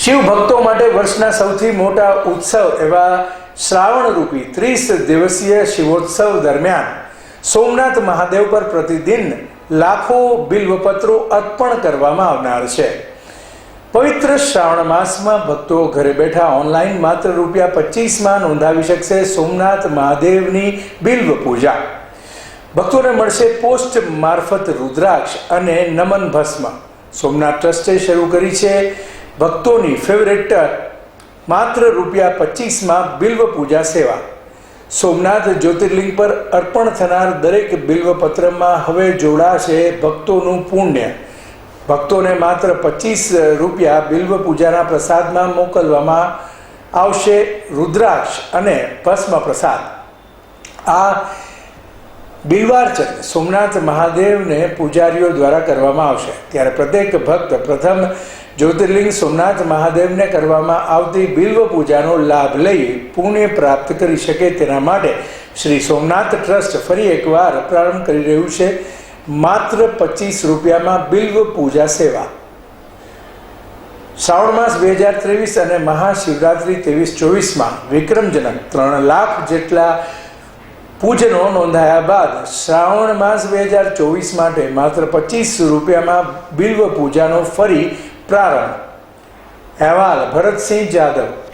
શિવ ભક્તો માટે વર્ષના સૌથી મોટા ઉત્સવ એવા શ્રાવણ રૂપી ત્રીસ દિવસીય શિવોત્સવ દરમિયાન સોમનાથ મહાદેવ પર પ્રતિદિન લાખો બિલ્વપત્રો અર્પણ કરવામાં આવનાર છે. પવિત્ર શ્રાવણ માસમાં ભક્તો ઘરે બેઠા ઓનલાઈન માત્ર રૂપિયા પચીસમાં નોંધાવી શકશે સોમનાથ મહાદેવની બિલ્વ પૂજા. ભક્તોને મળશે પોસ્ટ મારફત રુદ્રાક્ષ અને નમન ભસ્મ. સોમનાથ ટ્રસ્ટે શરૂ કરી છે ભક્તોની ફેવરેટ માત્ર રૂપિયા પચીસમાં બિલ્વ પૂજા સેવા. સોમનાથ જ્યોતિર્લિંગ પર અર્પણ થનાર દરેક બિલ્વપત્રમાં હવે જોડાશે ભક્તોનું પુણ્ય. ભક્તોને માત્ર પચીસ રૂપિયા બિલ્વ પૂજાના પ્રસાદમાં મોકલવામાં આવશે રુદ્રાક્ષ અને ભસ્મ પ્રસાદ આ બિલ્વાર્ચન સોમનાથ મહાદેવને પૂજારીઓ દ્વારા કરવામાં આવશે. ત્યારે પ્રત્યેક ભક્ત પ્રથમ જ્યોતિર્લિંગ સોમનાથ મહાદેવને કરવામાં આવતી બિલ્વ પૂજાનો લાભ લઈ પુણ્ય પ્રાપ્ત કરી શકે તેના માટે શ્રી સોમનાથ ટ્રસ્ટ ફરી એકવાર પ્રારંભ કરી રહ્યું છે. માત્ર પચીસ રૂપિયામાં બિલ્વ પૂજા સેવા. શ્રાવણ માસ બે હજાર ત્રેવીસ અને મહાશિવરાત્રિ ત્રેવીસ ચોવીસમાં વિક્રમજનક ત્રણ લાખ જેટલા પૂજનો નોંધાયા બાદ શ્રાવણ માસ બે હજાર ચોવીસ માટે માત્ર પચીસ રૂપિયામાં બિલ્વ પૂજાનો ફરી પ્રારંભ. અહેવાલ ભરતસિંહ જાદવ.